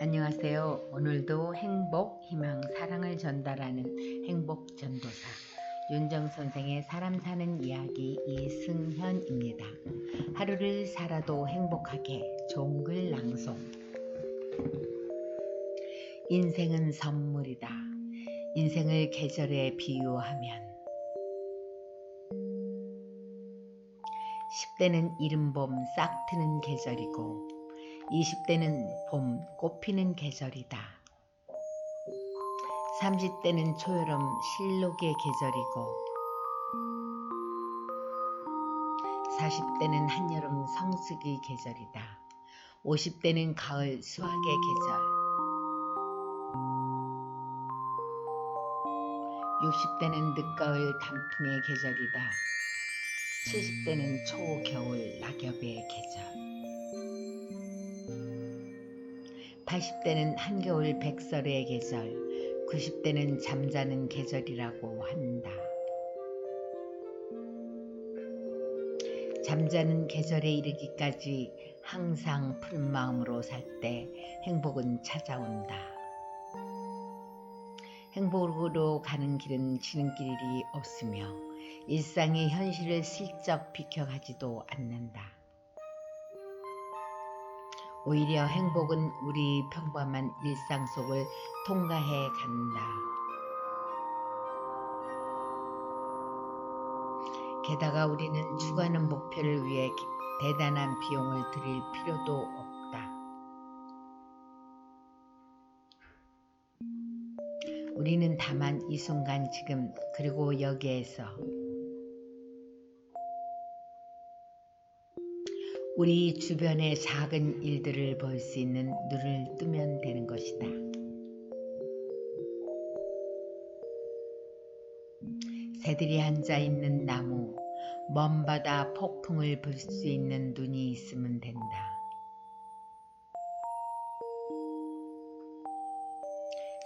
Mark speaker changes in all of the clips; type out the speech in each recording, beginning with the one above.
Speaker 1: 안녕하세요. 오늘도 행복, 희망, 사랑을 전달하는 행복 전도사 윤정 선생의 사람 사는 이야기 이승현입니다. 하루를 살아도 행복하게 좋은 글 낭송. 인생은 선물이다. 인생을 계절에 비유하면 10대는 이른 봄 싹 트는 계절이고 20대는 봄 꽃피는 계절이다. 30대는 초여름 실록의 계절이고 40대는 한여름 성수기 계절이다. 50대는 가을 수확의 계절 60대는 늦가을 단풍의 계절이다. 70대는 초겨울 낙엽의 80대는 한겨울 백설의 계절, 90대는 잠자는 계절이라고 한다. 잠자는 계절에 이르기까지 항상 푸른 마음으로 살 때 행복은 찾아온다. 행복으로 가는 길은 지름길이 없으며 일상의 현실을 슬쩍 비켜가지도 않는다. 오히려 행복은 우리 평범한 일상 속을 통과해 간다. 게다가 우리는 추구하는 목표를 위해 대단한 비용을 들일 필요도 없다. 우리는 다만 이 순간 지금 그리고 여기에서 우리 주변의 작은 일들을 볼 수 있는 눈을 뜨면 되는 것이다. 새들이 앉아 있는 나무, 먼 바다 폭풍을 볼 수 있는 눈이 있으면 된다.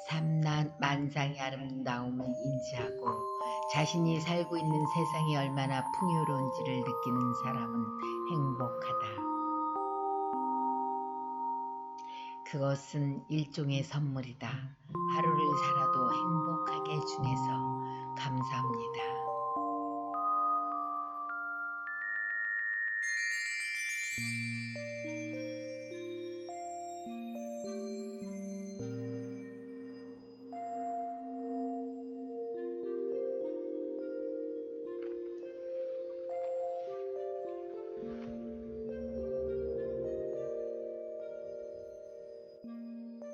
Speaker 1: 삼난 만상의 아름다움을 인지하고 자신이 살고 있는 세상이 얼마나 풍요로운지를 느끼는 사람은 행복하다. 그것은 일종의 선물이다. 하루를 살아도 행복하게 해주셔서 감사합니다. 음.